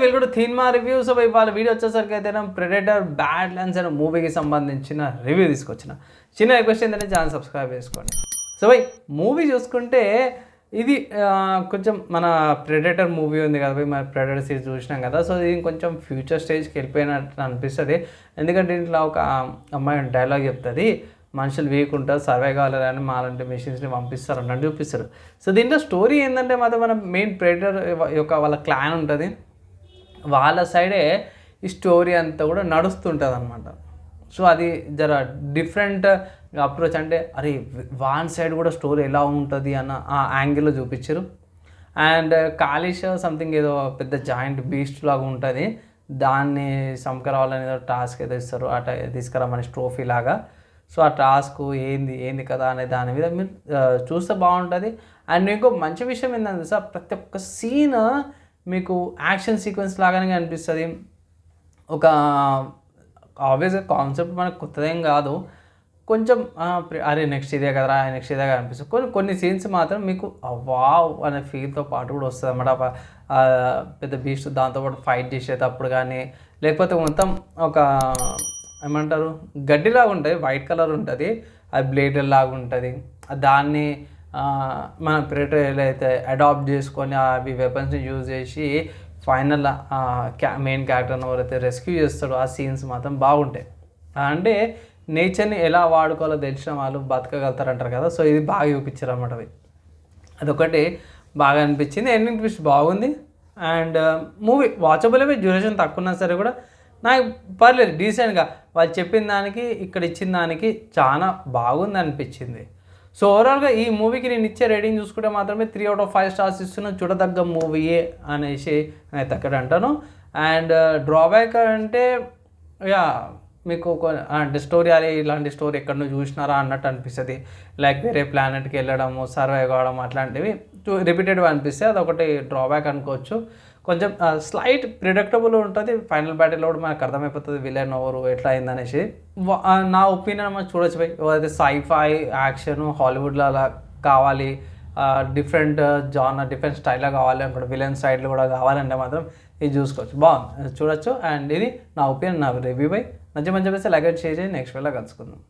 Welcome to review reviews ఇవాళ video వచ్చేసరికి అయితే ప్రెడేటర్ బ్యాడ్ లెన్స్ అనే మూవీకి సంబంధించిన రివ్యూ తీసుకొచ్చిన. చిన్న రిక్వెస్ట్ ఏంటంటే ఛానల్ సబ్స్క్రైబ్ చేసుకోండి. సో బై మూవీ చూసుకుంటే ఇది కొంచెం మన ప్రెడేటర్ మూవీ ఉంది కదా మన ప్రెడేటర్ సిరీస్ చూసినాం కదా. సో ఇది కొంచెం ఫ్యూచర్ స్టేజ్కి వెళ్ళిపోయినట్టు అనిపిస్తుంది. ఎందుకంటే ఇంట్లో ఒక అమ్మాయి డైలాగ్ చెప్తుంది. మనుషులు వీక్ ఉంటారు సర్వే కావాలని మాలాంటి మెషిన్స్ని పంపిస్తారు అన్నట్టు చూపిస్తారు. సో దీంట్లో స్టోరీ ఏంటంటే మాత్రం మన మెయిన్ ప్రెడేటర్ యొక్క వాళ్ళ క్లాన్ ఉంటుంది. వాళ్ళ సైడే ఈ స్టోరీ అంతా కూడా నడుస్తుంటుంది అనమాట సో అది జర డిఫరెంట్ అప్రోచ్ అంటే అరే వాన్ సైడ్ కూడా స్టోరీ ఎలా ఉంటుంది అన్న ఆ యాంగిల్లో చూపించారు. అండ్ కాళీష్ సంథింగ్ ఏదో పెద్ద జాయింట్ బీస్ట్ లాగా ఉంటుంది. దాన్ని సంకరావాలని ఏదో టాస్క్ ఏదో ఇస్తారు అట తీసుకురామని ట్రోఫీ లాగా. సో ఆ టాస్క్ ఏంది ఏంది కదా అనే దాని మీద మీరు చూస్తే బాగుంటుంది. అండ్ ఇంకో మంచి విషయం ఏంటంటే సార్ ప్రతి ఒక్క సీన్ మీకు యాక్షన్ సీక్వెన్స్ లాగానే అనిపిస్తుంది ఒక ఆబ్వియస్గా కాన్సెప్ట్ మనకు కొత్తదేం కాదు. కొంచెం అరే నెక్స్ట్ ఇదే కదరా నెక్స్ట్ ఇదే కదా అనిపిస్తుంది కొన్ని కొన్ని సీన్స్ మాత్రం మీకు వావ్ అనే ఫీల్తో పాటు కూడా వస్తుంది అన్నమాట. పెద్ద బీస్ట్ దాంతోపాటు ఫైట్ చేసేటప్పుడు కానీ లేకపోతే మొత్తం ఒక ఏమంటారు గడ్డిలాగా ఉంటుంది వైట్ కలర్ ఉంటుంది. అది బ్లేడ్ లాగా ఉంటుంది. దాన్ని మన ప్రిటరీలు అయితే అడాప్ట్ చేసుకొని అవి వెపన్స్ని యూజ్ చేసి ఫైనల్ క్యా మెయిన్ క్యారెక్టర్ని ఎవరైతే రెస్క్యూ చేస్తాడో ఆ సీన్స్ మాత్రం బాగుంటాయి. అంటే నేచర్ని ఎలా వాడుకోవాలో తెలిసిన వాళ్ళు బతకగలుగుతారంటారు కదా సో ఇది బాగా చూపించారు అన్నమాట అవి. అదొకటి బాగా అనిపించింది. ఎండింగ్ ట్విస్ట్ బాగుంది. అండ్ మూవీ వాచబుల్ డ్యూరేషన్ తక్కువ ఉన్నా సరే కూడా నాకు పర్లేదు డీసెంట్గా వాళ్ళు చెప్పిన దానికి ఇక్కడ ఇచ్చిన దానికి చాలా బాగుంది అనిపించింది సో ఓవరాల్గా ఈ మూవీకి నేను ఇచ్చే రేటింగ్ చూసుకుంటే మాత్రమే three out of five stars ఇస్తున్న చూడదగ్గ మూవీయే అనేసి నేను అక్కడ అంటాను. అండ్ డ్రాబ్యాక్ uh, అంటే యా మీకు కొ- అంటే స్టోరీ అరే ఇలాంటి స్టోరీ ఎక్కడో చూసినారా అన్నట్టు అనిపిస్తుంది. లైక్ వేరే ప్లానెట్కి వెళ్ళడము సర్వైవ్ కావడం అట్లాంటివి. రిపీటెడ్గా అనిపిస్తే అదొకటి డ్రాబ్యాక్ అనుకోవచ్చు. కొంచెం స్లైట్ ప్రిడక్టబుల్ ఉంటుంది. ఫైనల్ బ్యాటిల్లో కూడా మనకు అర్థమైపోతుంది విలన్ ఎవరు ఎట్లా అయిందనేసి. నా ఒపీనియన్ మనం చూడొచ్చు పోయి ఎవరైతే సైఫై యాక్షన్ హాలీవుడ్లో అలా కావాలి డిఫరెంట్ జాన్ డిఫరెంట్ స్టైల్లో కావాలి అనుకోండి విలన్ సైడ్లో కూడా కావాలంటే మాత్రం ఇది చూసుకోవచ్చు. బాగుంది. చూడొచ్చు. అండ్ ఇది నా ఒపీనియన్ నా రివ్యూ బై మంచి మంచి లైక్ షేర్ చేసి నెక్స్ట్ వేళ కలుసుకుందాం.